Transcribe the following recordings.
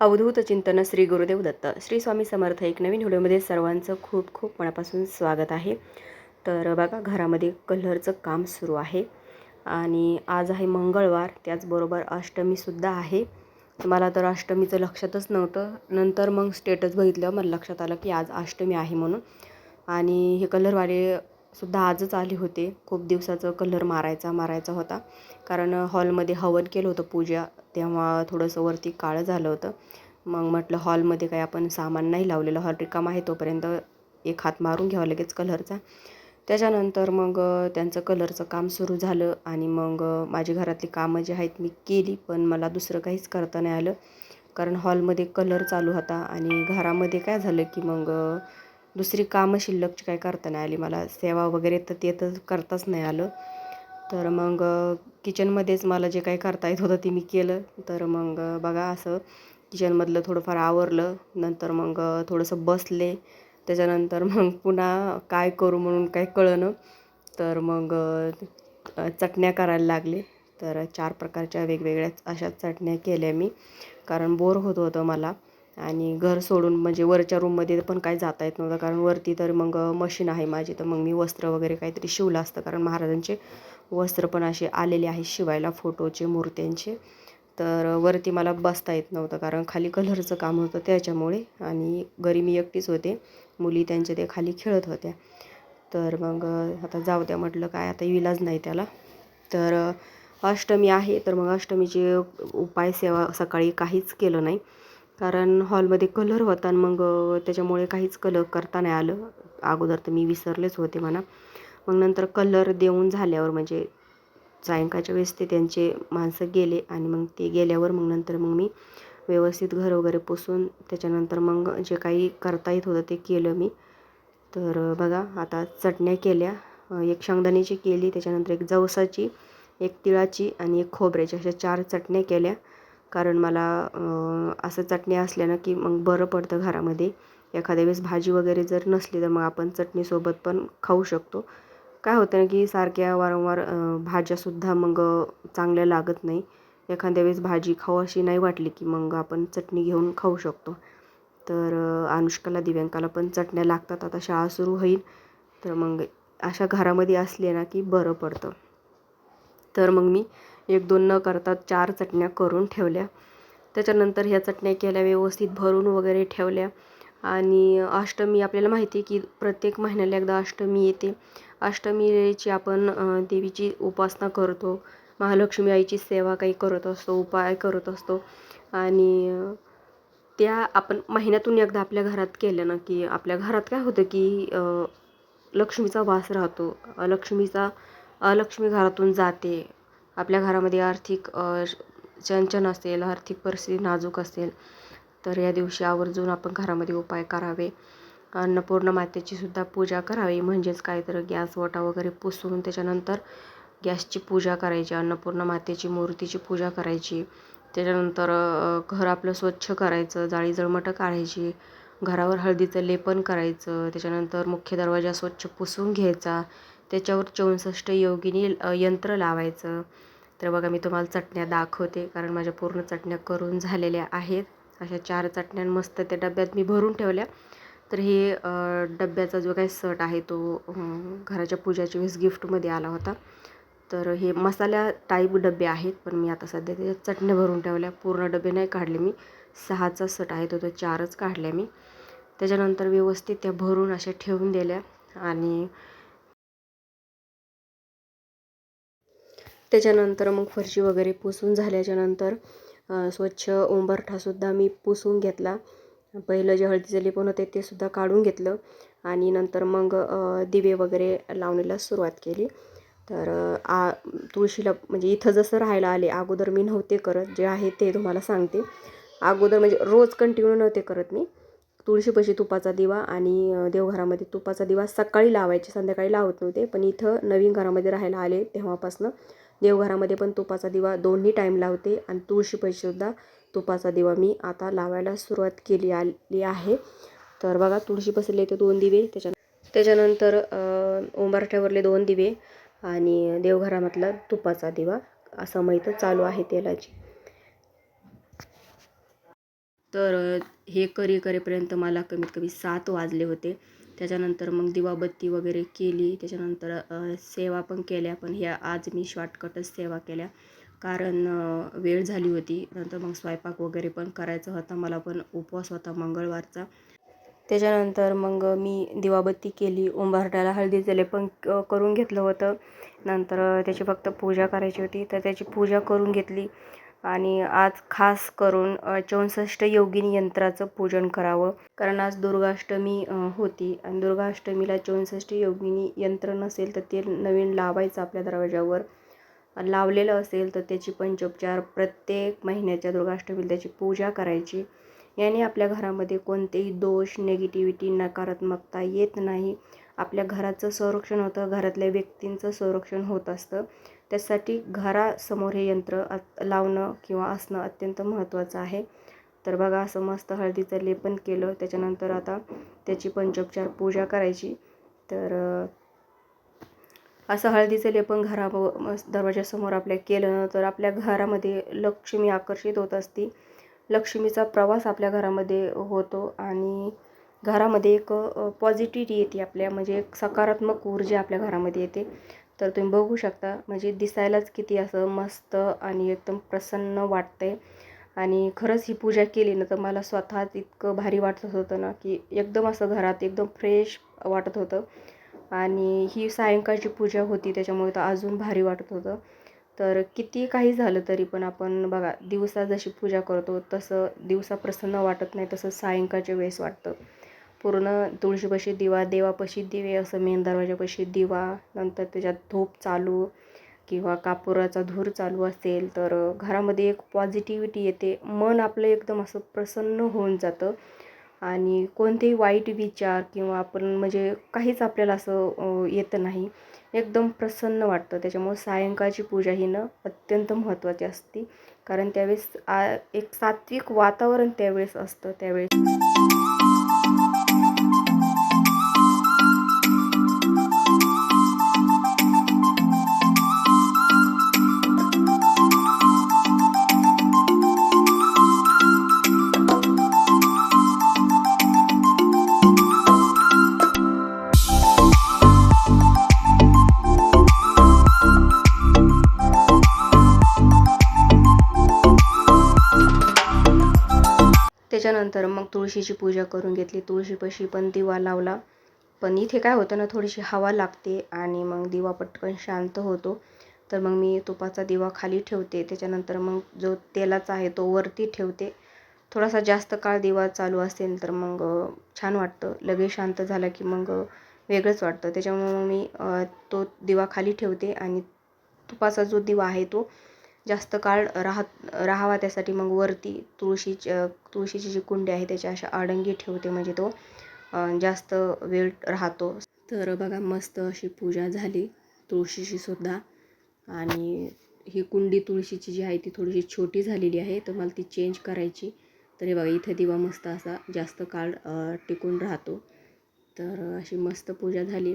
अवधूत चिंतन श्री गुरुदेव दत्त. श्री स्वामी समर्थ एक नवीन व्हिडिओमध्ये सर्वांचं खूप खूप मनापासून स्वागत आहे. तर बघा घरामध्ये कलरचं काम सुरू आहे. आणि आज आहे मंगळवार त्याचबरोबर अष्टमीसुद्धा आहे. मला तर अष्टमीचं लक्षातच नव्हतं. नंतर मग स्टेटस बघितलं मला लक्षात आलं की आज अष्टमी आहे म्हणून. आणि हे कलरवाले सुद्धा आजच आले होते. खूप दिवसाचं कलर मारायचा मारायचा होता. कारण हॉलमध्ये हवन केलं होतं पूजा. तेव्हा थोडंसं वरती काळं झालं होतं. मग म्हटलं हॉलमध्ये काही आपण सामान नाही लावलेलं. हॉल रिकाम आहे तोपर्यंत एक हात मारून घ्यावा लगेच कलरचा त्याच्यानंतर मग त्यांचं कलरचं काम सुरू झालं. आणि मग माझी घरातली कामं जी आहेत मी केली. पण मला दुसरं काहीच करता नाही आलं. कारण हॉलमध्ये कलर चालू होता. आणि घरामध्ये काय झालं की मग दुसरी कामं शिल्लकची काय करता नाही आली. मला सेवा वगैरे तर ते तर करताच नाही आलं. तर मग किचनमध्येच मला जे काही करता येत होतं ते मी केलं. तर मग बघा असं किचनमधलं थोडंफार आवरलं. नंतर मग थोडंसं बसले. त्याच्यानंतर मग पुन्हा काय करू म्हणून काय कळणं तर मग चटण्या करायला लागले. तर चार प्रकारच्या वेगवेगळ्या अशा चटण्या केल्या मी. कारण बोर होत होतं मला. आणि घर सोडून म्हणजे वरच्या रूममध्ये पण काय जाता येत नव्हतं. कारण वरती तर मग मशीन आहे माझी. तर मग मी वस्त्र वगैरे काहीतरी शिवलं असतं. कारण महाराजांचे वस्त्र पण असे आलेले आहे शिवायला फोटोचे मूर्त्यांचे. तर वरती मला बसता येत नव्हतं. कारण खाली कलरचं काम होतं त्याच्यामुळे. आणि घरी मी एकटीच होते. मुली त्यांच्या ते खाली खेळत होत्या. तर मग आता जाऊ द्या म्हटलं काय? आता इलाज नाही त्याला. तर अष्टमी आहे. तर मग अष्टमीचे उपाय सेवा सकाळी काहीच केलं नाही. कारण हॉलमध्ये कलर होता आणि मग त्याच्यामुळे काहीच कलर करता नाही आलं. अगोदर तर मी विसरलेच होते म्हणा. मग नंतर कलर देऊन झाल्यावर म्हणजे सायंकाळच्या वेळेस ते त्यांचे माणसं गेले आणि मग ते गेल्यावर मग नंतर मग मी व्यवस्थित घर वगैरे पुसून त्याच्यानंतर मग जे काही करता येत होतं ते केलं मी. तर बघा आता चटण्या केल्या. एक शेंगदाण्याची केली त्याच्यानंतर एक जवसाची एक तिळाची आणि एक खोबऱ्याची अशा चार चटण्या केल्या. कारण मला असं चटणी असल्या ना की मग बरं पडतं घरामध्ये. एखाद्या वेळेस भाजी वगैरे जर नसली तर मग आपण चटणीसोबत पण खाऊ शकतो. काय होतं ना की सारख्या वारंवार भाज्यासुद्धा मग चांगल्या लागत नाही. एखाद्या वेळेस भाजी खाऊ अशी नाही वाटली की मग आपण चटणी घेऊन खाऊ शकतो. तर अनुष्काला दिव्यांकाला पण चटण्या लागतात. आता शाळा सुरू होईल. तर मग अशा घरामध्ये असले ना की बरं पडतं. तर मग मी एक दोन न करता चार चटण्या करून ठेवल्या. त्याच्यानंतर ह्या चटण्या केल्या व्यवस्थित भरून वगैरे ठेवल्या. आणि अष्टमी आपल्याला माहिती आहे की प्रत्येक महिन्याला एकदा अष्टमी येते. अष्टमीची आपण देवीची उपासना करतो. महालक्ष्मी आईची सेवा काही करत असतो उपाय करत असतो. आणि त्या आपण महिन्यातून एकदा आपल्या घरात केलं ना की आपल्या घरात काय होतं की लक्ष्मीचा वास राहतो. लक्ष्मीचा अलक्ष्मी घरातून जाते. आपल्या घरामध्ये आर्थिक चंचन असेल आर्थिक परिस्थिती नाजूक असेल तर या दिवशी आवर्जून आपण घरामध्ये उपाय करावे. अन्नपूर्ण मातेची सुद्धा पूजा करावी. म्हणजेच काय तर गॅस वटा वगैरे पुसून त्याच्यानंतर गॅसची पूजा करायची अन्नपूर्ण मातेची मूर्तीची पूजा करायची. त्याच्यानंतर घर आपलं स्वच्छ करायचं जाळी जळमटं काढायची घरावर हळदीचं लेपन करायचं त्याच्यानंतर मुख्य दरवाजा स्वच्छ पुसून घ्यायचा. त्याच्यावर चौसष्ट योगिनी यंत्र लावायचं. तर बघा मी तुम्हाला चटण्या दाखवते कारण माझ्या पूर्ण चटण्या करून झालेल्या आहेत. अशा चार चटण्या मस्त त्या डब्यात मी भरून ठेवल्या. तर हे डब्याचा जो काही सट आहे तो घराच्या पूजाच्या वेळेस गिफ्टमध्ये आला होता. तर हे मसाल्या टाईप डबे आहेत पण मी आता सध्या त्याच्यात चटण्या भरून ठेवल्या. पूर्ण डबे नाही काढले मी. सहाचा सट आहे तो तो चारच काढल्या मी. त्याच्यानंतर व्यवस्थित त्या भरून अशा ठेवून दिल्या. आणि त्याच्यानंतर मग फरशी वगैरे पुसून झाल्याच्यानंतर स्वच्छ उंबरठासुद्धा मी पुसून घेतला. पहिलं जे हळदीचं लिपण होते ते सुद्धा काढून घेतलं आणि नंतर मग दिवे वगैरे लावण्याला सुरुवात केली. तर आ तुळशीला म्हणजे इथं जसं राहायला आले अगोदर मी नव्हते करत. जे आहे ते तुम्हाला सांगते. अगोदर म्हणजे रोज कंटिन्यू नव्हते करत मी. तुळशीपाशी तुपाचा दिवा आणि देवघरामध्ये तुपाचा दिवा सकाळी लावायचे संध्याकाळी लावत नव्हते. पण इथं नवीन घरामध्ये राहायला आले तेव्हापासनं. देवघरामध्ये पण तुपाचा दिवा दोन्ही टाईम लावते आणि तुळशीपाशीसुद्धा तुपाचा दिवा मी आता लावायला सुरुवात केली आली आहे. तर बघा तुळशी पसरले ते दोन दिवे त्याच्या त्याच्यानंतर उंबरठ्यावरले दोन दिवे आणि देवघरामधला तुपाचा दिवा असं माहीत चालू आहे तेलाची. तर हे करी करेपर्यंत मला कमीत कमी सात वाजले होते. त्याच्यानंतर मग दिवाबत्ती वगैरे केली. त्याच्यानंतर सेवा पण केल्या. पण ह्या आज मी शॉर्टकटच सेवा केल्या. कारण वेळ झाली होती. नंतर मग स्वयंपाक वगैरे पण करायचा होता. मला पण उपवास होता मंगळवारचा. त्याच्यानंतर मग मी दिवाबत्ती केली. उंबारट्याला हळदी जले पण करून घेतलं होतं. नंतर त्याची फक्त पूजा करायची होती. तर त्याची पूजा करून घेतली. आणि आज खास करून चौसष्ट योगिनी यंत्राचं पूजन करावं. कारण आज दुर्गाष्टमी होती आणि दुर्गाष्टमीला चौसष्ट योगिनी यंत्र नसेल तर ते नवीन लावायचं आपल्या दरवाजावर लावलेलं असेल तर त्याची पंचोपचार प्रत्येक महिन्याच्या दुर्गाष्टमीला त्याची पूजा करायची. याने आपल्या घरामध्ये कोणतेही दोष निगेटिव्हिटी नकारात्मकता येत नाही. आपल्या घराचं संरक्षण होतं घरातल्या व्यक्तींचं संरक्षण होत असतं. त्यासाठी घरासमोर हे यंत्र अत- लावणं किंवा असणं अत्यंत महत्त्वाचं आहे. तर बघा असं मस्त हळदीचं लेपन केलं त्याच्यानंतर आता त्याची पंचोपचार पूजा करायची. तर असं हळदीचं लेपन घरा दरवाजासमोर आपल्या केलं तर आपल्या घरामध्ये लक्ष्मी आकर्षित होत असती. लक्ष्मीचा प्रवास आपल्या घरामध्ये होतो आणि घरामध्ये एक पॉझिटिव्हिटी येते आपल्या म्हणजे एक सकारात्मक ऊर्जा आपल्या घरामध्ये येते. तर तुम्ही बघू शकता म्हणजे दिसायलाच किती असं मस्त आणि एकदम प्रसन्न वाटतंय. आणि खरंच ही पूजा केली ना तर मला स्वतःच इतकं भारी वाटत होतं ना की एकदम असं घरात एकदम फ्रेश वाटत होतं. आणि ही सायंकाळची पूजा होती त्याच्यामुळे तर अजून भारी वाटत होतं. तर किती काही झालं तरी पण आपण बघा दिवसा जशी पूजा करतो तसं दिवसा प्रसन्न वाटत नाही तसं सायंकाळच्या वेळेस वाटतं. पूर्ण तुळशीपाशी दिवा देवापाशी दिवे असं मेन दरवाजापाशी दिवा नंतर त्याच्यात धूप चालू किंवा कापुराचा धूर चालू असेल तर घरामध्ये एक पॉझिटिव्हिटी येते. मन आपलं एकदम असं प्रसन्न होऊन जातं. आणि कोणतेही वाईट विचार किंवा आपण म्हणजे काहीच आपल्याला असं येतं नाही. एकदम प्रसन्न वाटतं. त्याच्यामुळे सायंकाळची पूजा ही ना अत्यंत महत्त्वाची असते. कारण त्यावेळेस आ एक सात्विक वातावरण त्यावेळेस असतं. त्यावेळेस तुळशीची पूजा करून घेतली. तुळशीपाशी पण दिवा लावला. पण इथे काय होतं ना थोडीशी हवा लागते आणि मग दिवा पटकन शांत होतो. तर मग मी तुपाचा दिवा खाली ठेवते. त्याच्यानंतर मग जो तेलाचा आहे तो वरती ठेवते. थोडासा जास्त काळ दिवा चालू असेल तर मग छान वाटतं. लगेच शांत झाला की मग वेगळंच वाटतं. त्याच्यामुळं मग मी तो दिवा खाली ठेवते आणि तुपाचा जो दिवा आहे तो जास्त काळ राहत राहावा त्यासाठी मग वरती तुळशीची तुळशीची जी कुंडी आहे त्याच्या अशा आडंगी ठेवते म्हणजे तो जास्त वेळ राहतो. तर बघा मस्त अशी पूजा झाली तुळशीची सुद्धा. आणि ही कुंडी तुळशीची जी आहे ती थोडीशी छोटी झालेली आहे तर मला ती चेंज करायची. तर हे बघा इथे दिवा मस्त असा जास्त काळ टिकून राहतो. तर अशी मस्त पूजा झाली.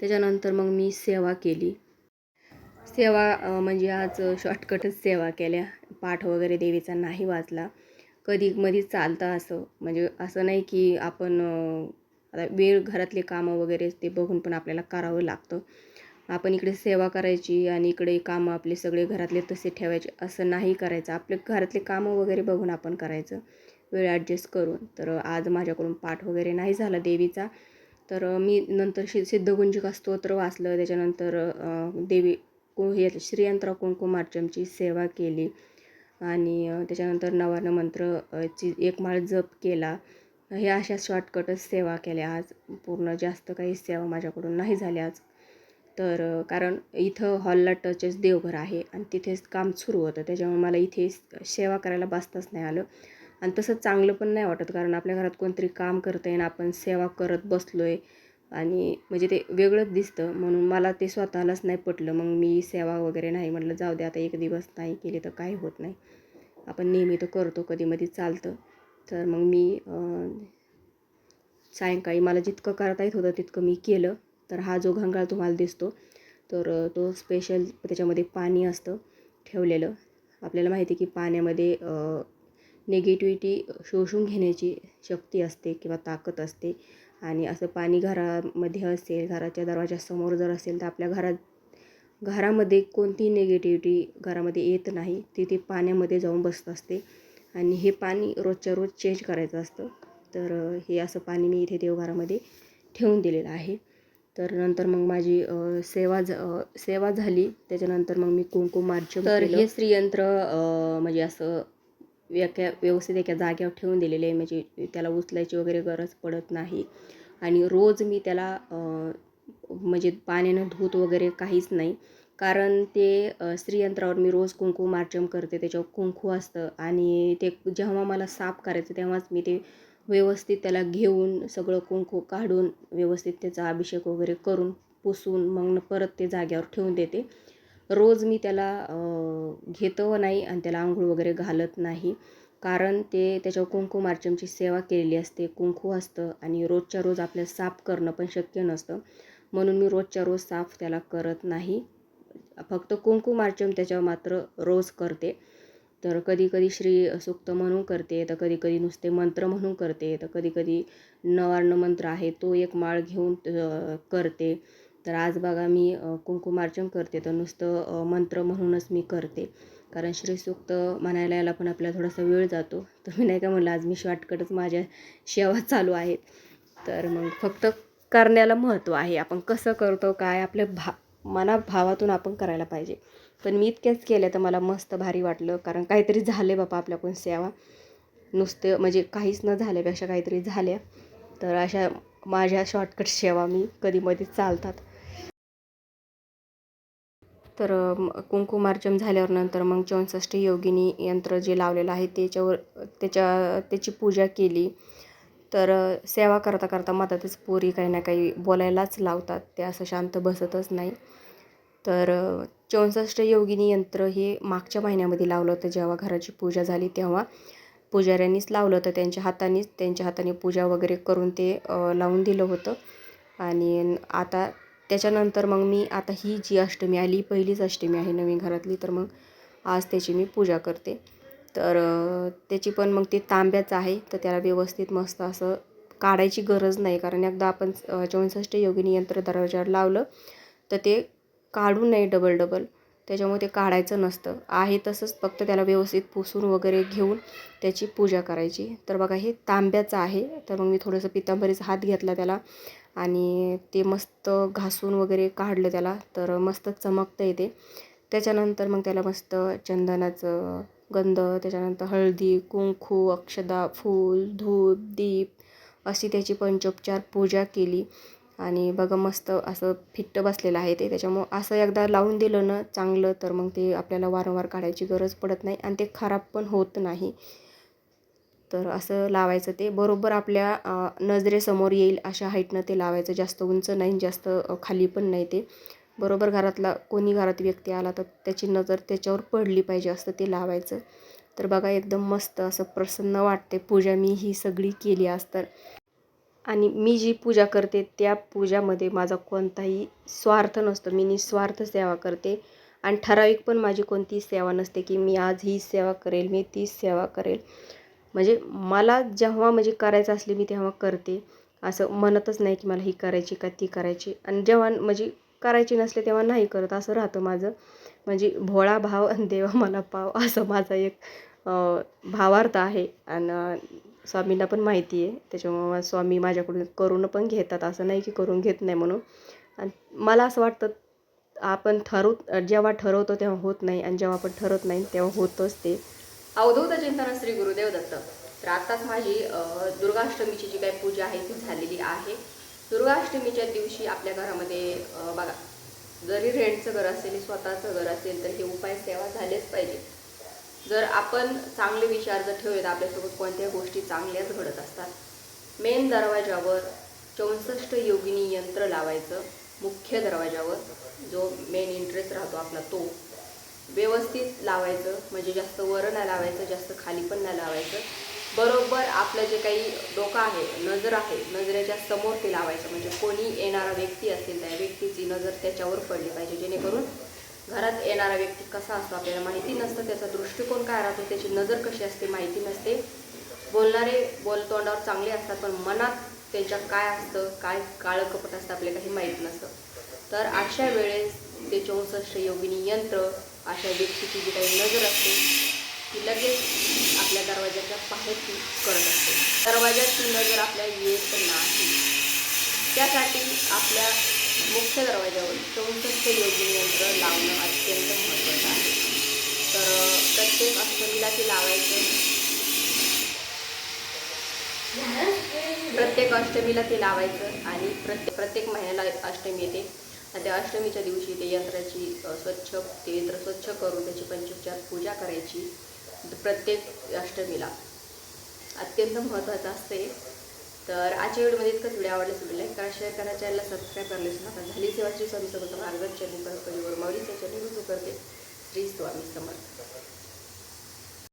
त्याच्यानंतर मग मी सेवा केली. सेवा म्हणजे आज शॉर्टकटच सेवा केल्या. पाठ वगैरे देवीचा नाही वाचला. कधी मधी चालतं असं म्हणजे असं नाही की आपण आता वेळ घरातले कामं वगैरे ते बघून पण आपल्याला करावं लागतं. आपण इकडे सेवा करायची आणि इकडे कामं आपले सगळे घरातले तसे ठेवायचे असं नाही करायचं. आपले घरातले कामं वगैरे बघून आपण करायचं. वेळ ॲडजस्ट करून. तर आज माझ्याकडून पाठ वगैरे नाही झाला देवीचा. तर मी नंतर शि सिद्धगुंजिका स्तोत्र वाचलं. त्याच्यानंतर देवी को हे श्रीयंत्र कुंकुमार्चमची सेवा केली. आणि त्याच्यानंतर नवार्ण मंत्र ची एक माळ जप केला. हे अशा शॉर्टकटच सेवा केल्या. आज पूर्ण जास्त काही सेवा माझ्याकडून नाही झाल्या आज. तर कारण इथं हॉलला टचच देवघर आहे आणि तिथेच काम सुरू होतं. त्याच्यामुळे मला इथे सेवा करायला बसताच नाही आलं. आणि तसं चांगलं पण नाही वाटत. कारण आपल्या घरात कोणतरी काम करतं आहे आणि आपण सेवा करत बसलो आहे आणि म्हणजे ते वेगळंच दिसतं. म्हणून मला ते स्वतःलाच नाही पटलं. मग मी सेवा वगैरे नाही म्हटलं जाऊ दे आता एक दिवस नाही केली तर काही होत नाही. आपण नेहमी तर करतो कधीमधी चालतं. तर मग मी सायंकाळी मला जितकं करता येत होतं तितकं मी केलं. तर हा जो घंगाळ तुम्हाला दिसतो तर तो स्पेशल त्याच्यामध्ये पाणी असतं ठेवलेलं. आपल्याला माहिती आहे की पाण्यामध्ये निगेटिव्हिटी शोषून घेण्याची शक्ती असते किंवा ताकद असते. आणि असं पाणी घरामध्ये असेल घराच्या दरवाजासमोर जर असेल तर आपल्या घरात घरामध्ये कोणतीही निगेटिव्हिटी घरामध्ये येत नाही. ती ती पाण्यामध्ये जाऊन बसत असते. आणि हे पाणी रोजच्या रोज चेंज करायचं असतं. तर हे असं पाणी मी इथे देवघरामध्ये ठेवून दिलेलं आहे. तर नंतर मग माझी सेवा झ अ, सेवा झाली. त्याच्यानंतर मग मी कुंकुमार्चन तर हे श्रीयंत्र म्हणजे असं व्यक्या व्यवस्थित एका जाग्यावर ठेवून दिलेले आहे. म्हणजे त्याला उचलायची वगैरे गरज पडत नाही. आणि रोज मी त्याला म्हणजे पाण्यानं धूत वगैरे काहीच नाही. कारण ते स्त्रीयंत्रावर मी रोज कुंकू मार्जम करते. त्याच्यावर कुंकू असतं. आणि ते जेव्हा मला साफ करायचं तेव्हाच मी ते व्यवस्थित त्याला घेऊन सगळं कुंकू काढून व्यवस्थित त्याचा अभिषेक वगैरे करून पुसून मग परत ते जाग्यावर ठेवून देते. रोज मी त्याला घेतो नाही आणि त्याला आंघोळ वगैरे घालत नाही. कारण ते त्याच्यावर कुंकुमार्चनची सेवा केलेली असते. कुंकू असतं आणि रोजच्या रोज आपल्याला साफ करणं पण शक्य नसतं. म्हणून मी रोजच्या रोज साफ त्याला करत नाही. फक्त कुंकुमार्चन त्याच्यावर मात्र रोज करते. तर कधी कधी श्री सुक्त म्हणून करते तर कधी कधी नुसते मंत्र म्हणून करते तर कधी कधी नवार्ण मंत्र आहे तो एक माळ घेऊन करते. तर आज बघा मी कुंकुमार्चन करते. तर नुसतं मंत्र म्हणूनच मी करते. कारण श्रीसूक्त म्हणायला याला पण आपल्याला थोडासा वेळ जातो. तर मी नाही का म्हणलं आज मी शॉर्टकटच माझ्या सेवा चालू आहेत. तर मग फक्त करण्याला महत्त्व आहे. आपण कसं करतो काय आपल्या भा मना भावातून आपण करायला पाहिजे. पण मी इतक्याच केलं तर मला मस्त भारी वाटलं. कारण काहीतरी झाले बापा आपल्याकडून सेवा. नुसते म्हणजे काहीच न झाल्यापेक्षा काहीतरी झाल्या. तर अशा माझ्या शॉर्टकट सेवा मी कधीमध्ये चालतात. तर म- कुंकुमार्चन झाल्यावर नंतर मग चौसष्टी योगिनी यंत्र जे लावलेलं आहे त्याच्यावर त्याच्या त्याची पूजा केली. तर सेवा करता करता मधातच पोरी काही ना काही बोलायलाच लावतात. ते असं शांत बसतच नाही. तर चौसष्ट योगिनी यंत्र हे मागच्या महिन्यामध्ये लावलं होतं. जेव्हा घराची पूजा झाली तेव्हा पुजाऱ्यांनीच लावलं होतं. त्यांच्या हातानेच त्यांच्या हाताने पूजा वगैरे करून ते लावून दिलं होतं. आणि आता त्याच्यानंतर मग मी आता ही जी अष्टमी आली पहिलीच अष्टमी आहे नवीन घरातली तर मग आज त्याची मी पूजा करते. तर त्याची पण मग ते तांब्याचं आहे तर त्याला व्यवस्थित मस्त असं काढायची गरज नाही. कारण एकदा आपण चौसष्ट योगिनी यंत्र दरवाजावर लावलं तर ते काढू नये डबल डबल त्याच्यामुळे ते काढायचं नसतं. आहे तसंच फक्त त्याला व्यवस्थित पुसून वगैरे घेऊन त्याची पूजा करायची. तर बघा हे तांब्याचं आहे. तर मग मी थोडंसं पितांबरीचा हात घेतला त्याला. आणि ते मस्त घासून वगैरे काढलं त्याला तर मस्त चमकतं येते त्याच्यानंतर मग त्याला मस्त चंदनाचं गंध त्याच्यानंतर हळदी कुंकू अक्षदा फूल धूप दीप अशी त्याची पंचोपचार पूजा केली. आणि बघा मस्त असं फिट्ट बसलेलं आहे ते. त्याच्यामुळं असं एकदा लावून दिलं ना चांगलं तर मग ते आपल्याला वारंवार काढायची गरज पडत नाही आणि ते खराब पण होत नाही. तर असं लावायचं ते बरोबर आपल्या नजरेसमोर येईल अशा हाईटनं ते लावायचं. जास्त उंच नाही जास्त खाली पण नाही ते. बरोबर घरातला कोणी घरात व्यक्ती आला तर त्याची नजर त्याच्यावर पडली पाहिजे असं ते लावायचं. तर बघा एकदम मस्त असं प्रसन्न वाटते पूजा. मी ही सगळी केली असतं आणि मी जी पूजा करते त्या पूजामध्ये माझा कोणताही स्वार्थ नसतो. मी निस्वार्थ सेवा करते. आणि ठराविक पण माझी कोणतीही सेवा नसते की मी आज ही सेवा करेल मी तीच सेवा करेल. म्हणजे मला जेव्हा म्हणजे करायचं असले मी तेव्हा करते. असं म्हणतच नाही की मला ही करायची का ती करायची. आणि जेव्हा म्हणजे करायची नसले तेव्हा नाही करत. असं राहतं माझं. म्हणजे भोळा भाव आणि देवा मला पाव असं माझा एक भावार्थ आहे. आणि स्वामींना पण माहिती आहे. त्याच्यामुळं स्वामी माझ्याकडून करून पण घेतात. असं नाही की करून घेत नाही म्हणून. आणि मला असं वाटतं आपण ठरवू जेव्हा ठरवतो तेव्हा होत नाही. आणि जेव्हा आपण ठरवत नाही तेव्हा होतच ते. अवधूत चिंतन श्री गुरुदेव दत्त. तर आत्ताच माझी दुर्गाष्टमीची जी काही पूजा आहे ती झालेली आहे. दुर्गाष्टमीच्या दिवशी आपल्या घरामध्ये बघा जरी रेंटचं घर असेल स्वतःचं घर असेल तर हे उपाय सेवा झालेच पाहिजे. जर आपण चांगले विचार जर ठेवले तर आपल्यासोबत कोणत्याही गोष्टी चांगल्याच घडत असतात. मेन दरवाजावर चौसष्ट योगिनी यंत्र लावायचं मुख्य दरवाजावर जो मेन इंटरेस्ट राहतो आपला तो. व्यवस्थित लावायचं म्हणजे जास्त वर नाही लावायचं जास्त खाली पण नाही लावायचं. बरोबर आपलं जे काही डोकं आहे नजर आहे नजरेच्या समोर ते लावायचं. म्हणजे कोणी येणारा व्यक्ती असेल त्या व्यक्तीची नजर त्याच्यावर पडली पाहिजे जेणेकरून घरात येणारा व्यक्ती कसा असतो आपल्याला माहिती नसतं त्याचा दृष्टिकोन काय राहतो त्याची नजर कशी असते माहिती नसते. बोलणारे बोलतोंडावर चांगले असतात पण मनात त्यांच्या काय असतं काय काळं कपट असतं आपल्याला काही माहीत नसतं. तर अशा वेळेस ते चौसष्ट योगिनी यंत्र अशा व्यक्तीची जी काही नजर असते ती लगेच आपल्या दरवाजाच्या ती करत असते. दरवाजाची नजर आपल्याला येत नाही. त्यासाठी आपल्या मुख्य दरवाजावर चौसष्ट योगी यंत्र लावणं अत्यंत महत्त्वाचं आहे. तर प्रत्येक अष्टमीला ते लावायचं. प्रत्येक अष्टमीला ते लावायचं आणि प्रत्येक प्रत्येक महिन्याला अष्टमी येते. आणि त्या अष्टमीच्या दिवशी ते यंत्राची स्वच्छ ते यंत्र स्वच्छ करून त्याची पंचोपचार पूजा करायची प्रत्येक अष्टमीला. अत्यंत महत्त्वाचं असते तर आजच्या व्हिडिओमध्ये इतकंच. व्हिडिओ आवडल्यास व्हिडिओ लाईक करा शेअर करा चॅनलला सबस्क्राईब करायला विसरू नका. झाली सेवा श्री स्वामी समर्थ मार्गदर्शन चॅनल परत माऊलीच्या चॅनल रुजू करते. श्री स्वामी समर्थ.